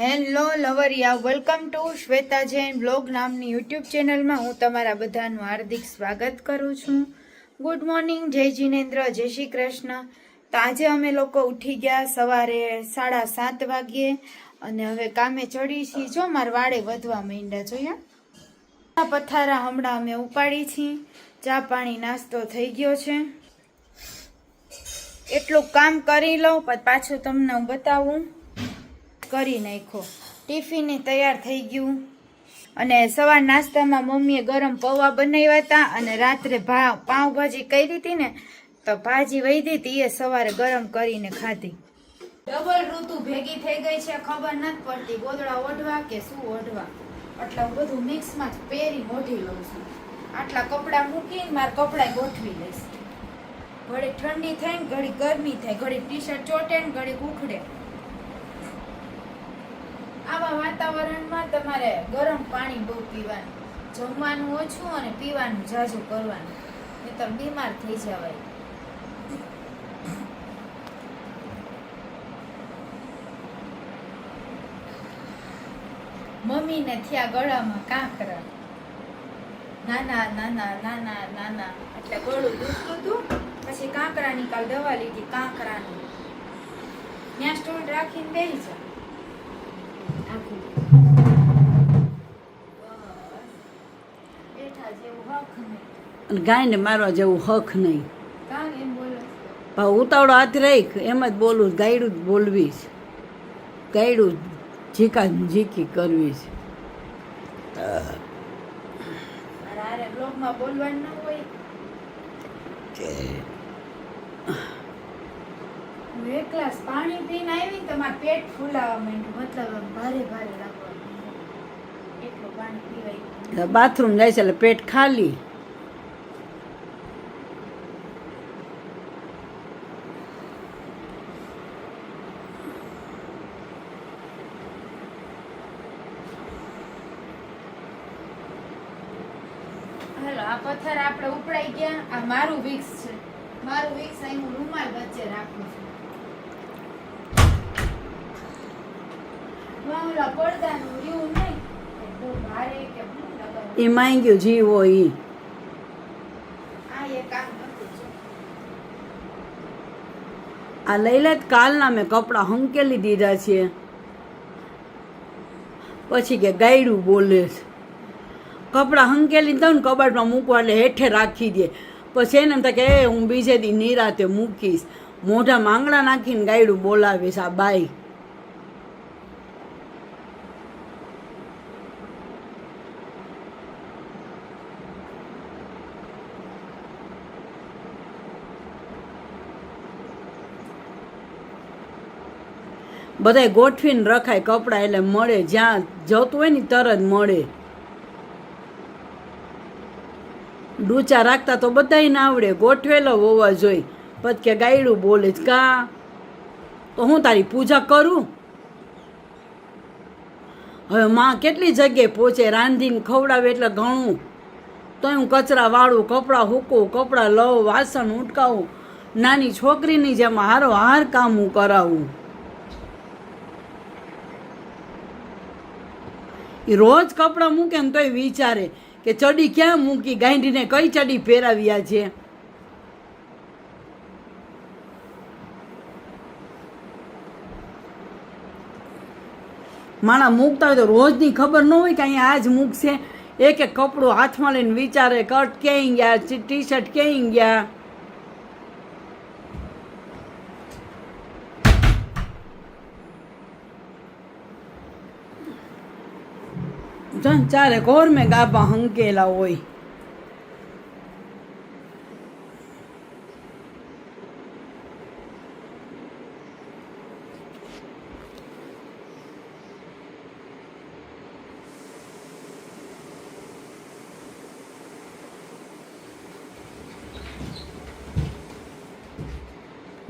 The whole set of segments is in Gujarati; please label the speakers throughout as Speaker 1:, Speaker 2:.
Speaker 1: Hello લવરિયા, welcome to Shweta Jain blog નામની યુટ્યુબ ચેનલમાં હું તમારા બધાનું હાર્દિક સ્વાગત કરું છું. ગુડ મોર્નિંગ, જય જીનેન્દ્ર, જય શ્રી કૃષ્ણ. તો આજે અમે લોકો ઉઠી ગયા સવારે સાડા સાત વાગ્યે અને હવે કામે ચડી છીએ. જો મારા વાળે વધવા માંડ્યા આ પથારા હમણાં અમે ઉપાડી છીએ. ચા પાણી નાસ્તો થઈ ગયો છે. એટલું કામ કરી લઉં પછી તમને બતાવું. કરી નાખ્યો. ટિફિન તૈયાર થઈ ગયું. અને સવાર નાસ્તામાં મમ્મીએ ગરમ પૌવા બનાવ્યા હતા અને રાત્રે ભાવ પાઉંભાજી કરી હતી ને, તો ભાજી વહી હતી, એ સવારે ગરમ કરીને ખાધી. ડબલ ઋતુ ભેગી થઈ ગઈ છે, ખબર નથી પડતી, ગોદડા ઓઢવા કે શું ઓઢવા. એટલે બધું મિક્સમાં જ પહેરી ઓઢી લઉં છું. આટલા કપડાં મૂકીને મારા કપડાં ગોઠવી લઈશ. ઘડી ઠંડી થાય ને, ઘડી ગરમી થાય, ઘડી ટી શર્ટ ચોટે ને ઘડી ઉખડે. આવા વાતાવરણમાં તમારે ગરમ પાણી બહુ પીવાનું. જમવાનું ઓછું અને પીવાનું ઝાઝું કરવાનું. નહીતર બીમાર થઈ જવાય. મમ્મીને થયા ગળામાં કાંકરા. નાના નાના નાના નાના. એટલે ગળું દુખતું હતું. પછી કાંકરાની કાલ દવા લીધી કાંકરાની. ત્યાં સ્ટોલ રાખીને બેસી જા.
Speaker 2: અને ગાયને મારવા જેવું હક નહીં. ઉતાવળો હાથ રાખ એમ જ બોલું ગાયડું જ બોલવી છે. ગાયડું જીકા જીકી કરવી છે.
Speaker 1: બોલવાનું હોય. હું એક ગ્લાસ પાણી પીને આવી તમારું પેટ ફૂલાવા માંડ્યું. મતલબ ભારે ભારે લાગવા એટલું પાણી પીવાય.
Speaker 2: બાથરૂમ જાય છે એટલે પેટ ખાલી.
Speaker 1: હાલો આ પથ્થર આપણે ઉપડાઈ ગયા. આ મારું વિક્સ છે. મારું વિક્સ અહીં હું રૂમાલ વચ્ચે રાખું છું વાહ, ઓલા પડદાનું રહ્યું નહીં કે બહુ ભારે કે બહુ લગાવવું.
Speaker 2: એ માંગ્યું જીવો ઈ.
Speaker 1: આ
Speaker 2: લઈ લે કાલના મેં કપડાં હંકેલી દીધા છે. પછી કે ગાયડું બોલે છે. કપડાં હંકેલી દઉં ને કબાટમાં મૂકવા એટલે હેઠે રાખી દે. પછી એને એમ થાય કે હું બીજે દી નિરાતે મૂકીશ. મોઢા માંગડા નાખીને ગાયડું બોલાવીશ આ બાઈ. બધાય ગોઠવીને રખાય કપડાં એટલે મળે. જ્યાં જતું હોય ને તરત મળે. ડૂચા રાખતા તો બધાય ના આવડે. ગોઠવેલો હોવા જોઈએ. પછી કે ગાયડું બોલે જ કા? તો હું તારી પૂજા કરું? હવે માં કેટલી જગ્યાએ પહોંચે રાંધીને ખવડાવે એટલે ઘણું. તો હું કચરા વાળું કપડાં હૂકું, કપડાં લઉં, વાસણ ઉટકાવું, નાની છોકરીની જેમ હારો હાર કામ હું કરાવું. એ રોજ કપડાં મૂકે ને તોય વિચારે કે ચડી ક્યાં મૂકી? ગાંધીને કઈ ચડી ફેરાવ્યા છે? માણા મૂકતા હોય તો રોજની ખબર ન હોય કે અહીંયા આજ મૂકશે. એક એક કપડું હાથમાં લઈને વિચારે, કટ ક્યાંય ગયા? ટી શર્ટ ક્યાંય ગયા? જન ચારે ઘોર મેં ગાભા હંકેલા હોય.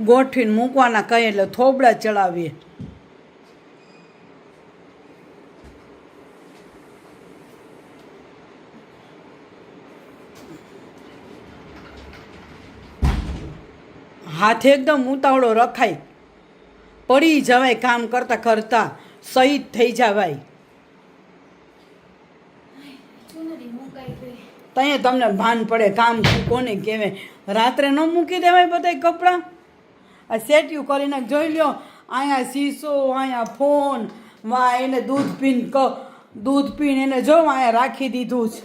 Speaker 2: ગોઠવીને મૂકવાના કહે એટલે થોબડા ચડાવીએ. હાથ એકદમ ઉતાવળો રખાય. પડી જવાય કામ કરતાં કરતાં શહીદ થઈ જવાય. ત્યાં તમને ભાન પડે કામ શું કોને કહેવાય રાત્રે ન મૂકી દેવાય બધાય કપડાં. આ સેટ્યું કરીને જોઈ લ્યો અહીંયા શીશો અહીંયા ફોન વા એને દૂધ પીને ક દૂધ પીને એને જો અહીંયા રાખી દીધું છે.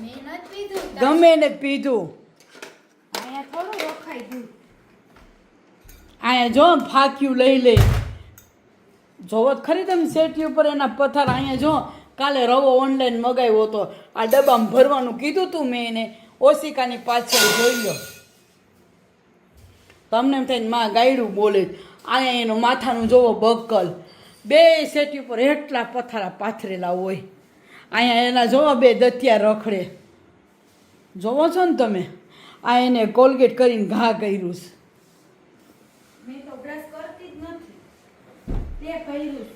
Speaker 2: ગમે એને પીધું
Speaker 1: અહીંયા થોડું રોખાઈ ગયું
Speaker 2: અહીંયા જો ફાક્યું લઈ લે. જોવો ખરી તમે શેઠી ઉપર એના પથ્થર અહીંયા જો. કાલે રવો ઓનલાઈન મગાવ્યો હતો. આ ડબ્બામાં ભરવાનું કીધું તું મેં એને. ઓશિકાની પાછળ જોઈ લો. તમને એમ થઈને માં ગાયડું બોલે. અહીંયા એનું માથાનું જોવો બક્કલ. બે શેઠી ઉપર એટલા પથારા પાથરેલા હોય. અહીંયા એના જોવો બે દતિયા રખડે. જોવો છો ને તમે? આ એને કોલગેટ કરીને ઘા કર્યું છે.
Speaker 1: મેં તો બ્રશ કરતી જ નથી. તે કર્યું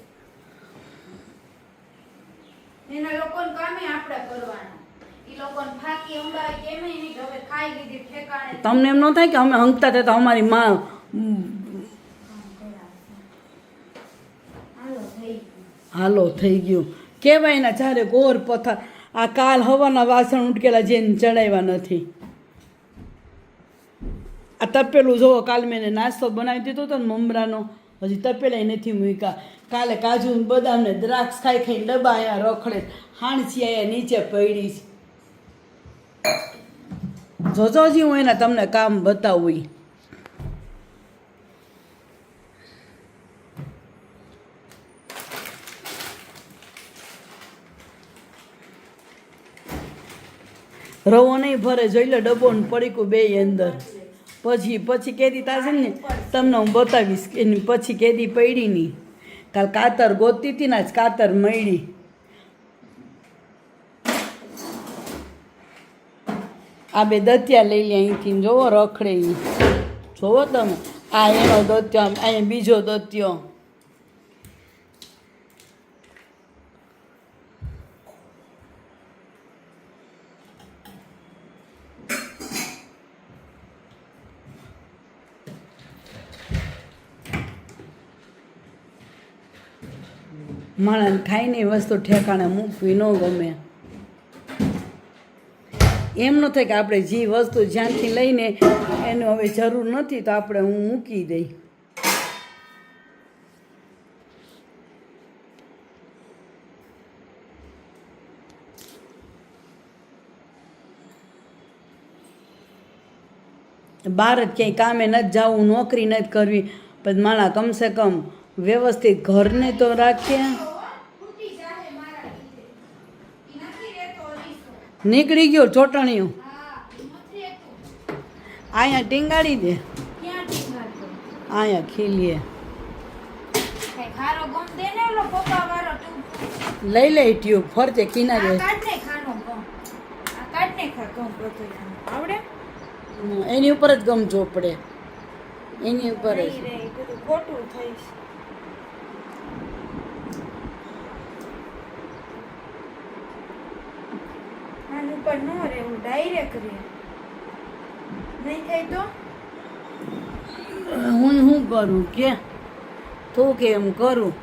Speaker 1: એના લોકોને કામે આપણે કરવાના.
Speaker 2: તમને એમ ન થાય કે અમે હંગતા હતા તો અમારી માં
Speaker 1: હાલો થઈ ગયું.
Speaker 2: કેવાય ને જ્યારે ગોર પથ્થર આ કાલ હવાના વાસણ ઉટકેલા જેને ચડાવ્યા નથી. આ તપેલું જોવો કાલ મેં નાસ્તો બનાવી દીધો હતો ને મમરાનો. હજી તપેલા નથી મૂક્યા. કાલે કાજુ ને બદામ ને દ્રાક્ષ ખાઈ ખાઈ ડબ્બા અહીંયા રખડે. હાણસી અહીંયા નીચે પડી છે. જોજો હજી હું એના તમને કામ બતાવું. રવો નહીં ભરે, જોઈ લો ડબ્બો ને પડીકું બે અંદર. પછી પછી કેદી તાશે ને, તમને હું બતાવીશ એની પછી કેદી પડી નહીં. કાલ કાતર ગોતતી હતી ને જ કાતર મળી આ બે દત્યા લઈ લે અહીંથી જોવો રખડે જોવો તમે? આ એનો દત્યો અહીંયા બીજો દત્યો. માણસ ખાઈને વસ્તુ ઠેકાણે મૂકવી ન ગમે. એમ ન થાય કે આપણે જે વસ્તુ જ્યાંથી લઈને એનું હવે જરૂર નથી તો આપણે હું મૂકી દઈ. બહાર જ ક્યાંય કામે નથી જવું, નોકરી નથી કરવી, પણ માણા કમસે કમ વ્યવસ્થિત ઘરને તો રાખીએ
Speaker 1: તૂટી જાહે મારા લીધે ઈ નથી રહેતો રીસો
Speaker 2: નીકળી ગયો ચોટણીયું અહીંયા ટીંગાડી દે. અહીંયા ખીલીએ. લઈ લે ટ્યુબ ફરતે કિનારે. એની ઉપર જ ગમ ચોપડે એની ઉપર જ.
Speaker 1: ખોટું થઈશ આનું ઉપર ન રહેવું ડાયરેક્ટ રે નહીં થાય તો?
Speaker 2: હું શું કરું કે? તું કે એમ કરું?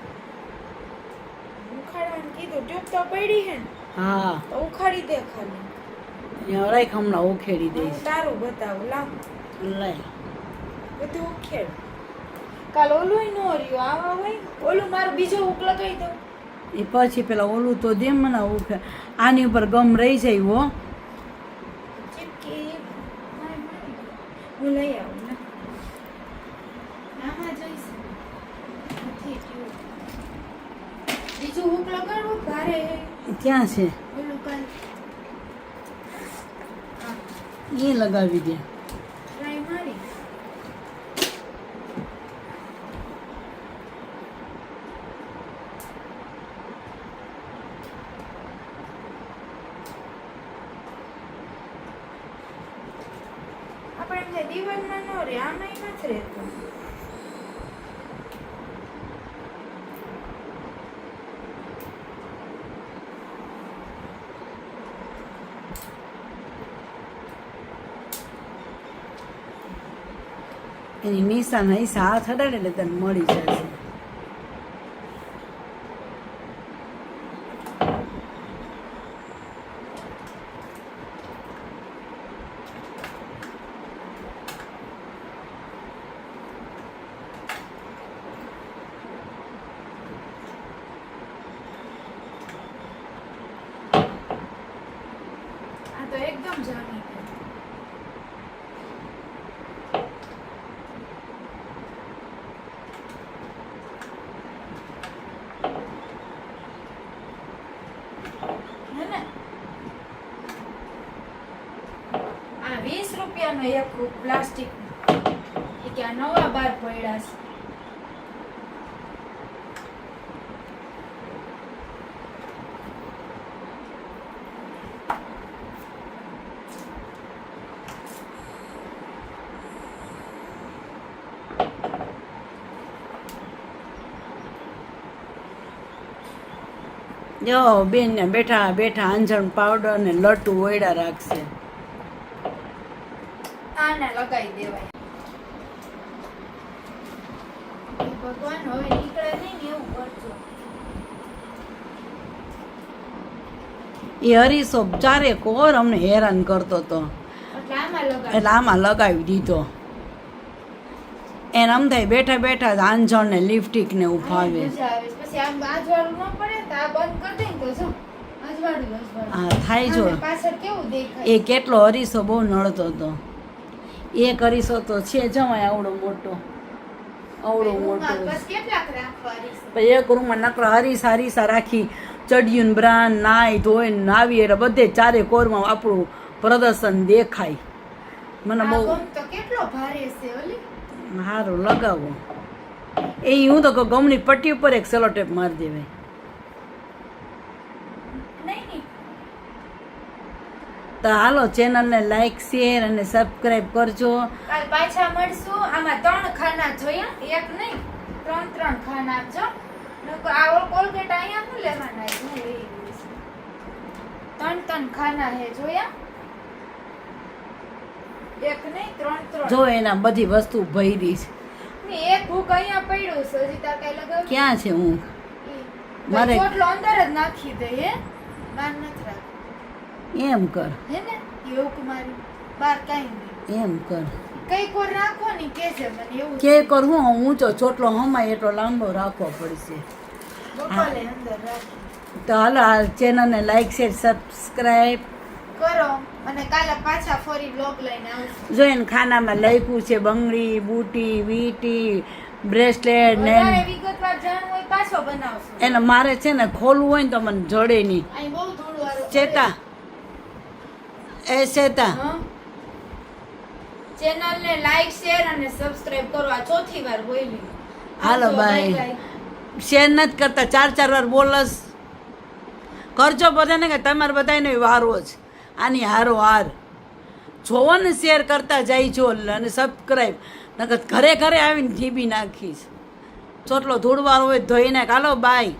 Speaker 1: ઉખાડવાનું કીધું ટ્યુબ તો પડી હે
Speaker 2: હા.
Speaker 1: તો ઉખાડી દે ખાલી.
Speaker 2: રાખ હમણાં ઉખેડી
Speaker 1: હું
Speaker 2: દઈશ.
Speaker 1: તારું બતાવું લાવ.
Speaker 2: લઈ
Speaker 1: બધું ઉખેડ. કાલ ઓલું નો રહ્યું આવા હોય? ઓલું મારું બીજો ઉક લગાવી દઉં
Speaker 2: એ પછી પેલા ઓલું તો દે મને આની ઉપર ગમ રહી જાય
Speaker 1: લઈ આવું હે.
Speaker 2: ક્યાં છે. એ લગાવી દે
Speaker 1: ટ્રાય મારી આપણે એમ થાય દિવાલમાં ન રે આમાં નથી રહેતું
Speaker 2: એની નિશાન હૈસા હાથ અડાડે એટલે તને મળી જશે
Speaker 1: તો એકદમ જાણી હે ને? આ વીસ રૂપિયાનો એક પ્લાસ્ટિક. કે આ નવા બાર પડ્યા છે.
Speaker 2: જો બેન ને બેઠા બેઠા આંજણ પાવડર ને લટુ ઓયડા રાખશે.
Speaker 1: આને લગાવી દેવાય. ભગવાન હવે નીકળે નહીં ને એવું કરજો.
Speaker 2: એ હરીશો ચારે કોર અમને હેરાન કરતો હતો
Speaker 1: એટલે આમાં લગાવી
Speaker 2: દીધો. એને આમ થાય બેઠા બેઠા આંજણ ને લિપસ્ટિક ને ઉફાવે
Speaker 1: ન ને
Speaker 2: હા થાય જો. એ કેટલો હરીસો બહુ નડતો હતો એક કરીશો તો છે જમાય આવડો મોટો. આવડો મોટો. એક રૂમમાં નકરા હરીસા હરીસા રાખી ચડિયું બ્રાન નાય ધોઈ નાવી એટલે બધે ચારે કોરમાં આપણું પ્રદર્શન દેખાય. મને બહુ
Speaker 1: કેટલો ભારે છે
Speaker 2: સારું લગાવો. એ હું તો ગમની પટ્ટી ઉપર એક સેલો ટેપ મારી દેવાય
Speaker 1: નહીં નહીં
Speaker 2: તો હાલો ચેનલને લાઈક શેર અને સબસ્ક્રાઈબ કરજો.
Speaker 1: કાલ પાછા મળશું. આમાં ત્રણ ખાના જોયા એક નહીં ત્રણ ત્રણ ખાના આપજો આ કોલગેટ અહીંયા શું લેવાના. ત્રણ ત્રણ ખાના હે જોયા. એક નહીં ત્રણ ત્રણ.
Speaker 2: જો એના બધી વસ્તુ ભરી છે.
Speaker 1: ને એક ભૂખ અહીંયા પડ્યું છે હજી તાર કઈ લગાવ
Speaker 2: ક્યાં છે હું
Speaker 1: મારે અંદર જ નાખી દે હે? બાર નથી
Speaker 2: એમ કર.
Speaker 1: હે ને? એવું કુમારી બાર કાંઈ
Speaker 2: એમ કર.
Speaker 1: કઈ કોર રાખો ને કે છે મને એવું
Speaker 2: કે કર હું? ઊંચો ચોટલો હમાય એટલો લાંબો રાખવો પડશે.
Speaker 1: બપોરે અંદર રાખો
Speaker 2: તો હાલો આ ચેનલને લાઈક શેર સબસ્ક્રાઈબ
Speaker 1: કરો અને કાલે પાછા ફરી બ્લોગ લઈને આવશું.
Speaker 2: જો એને ખાનામાં લખ્યું છે બંગડી બુટી વીટી બ્રેસલેટ ને
Speaker 1: વિગતવાર જાણવું હોય પાછો બનાવશું.
Speaker 2: એને મારે છે ને ખોલવું હોય ને તો મને જડે નહીં.
Speaker 1: બહુ ધૂળ
Speaker 2: ચેતા એ ચેતા
Speaker 1: ચેનલ ને લાઈક શેર અને સબસ્ક્રાઇબ કરો આ ચોથી વાર બોલી.
Speaker 2: હાલો, bye. શેર નથી કરતા ચાર ચાર વાર બોલસ કરજો બધાને કે તમારે બધાને વારો જ. આની હારો હાર. જોવો ને શેર કરતા જાય છો અને સબસ્ક્રાઈબ નકર ઘરે ઘરે આવીને જીબી નાખીશ. ચોટલો ધૂળવાળો હોય ધોઈને ધોઈ નાખ. હાલો બાય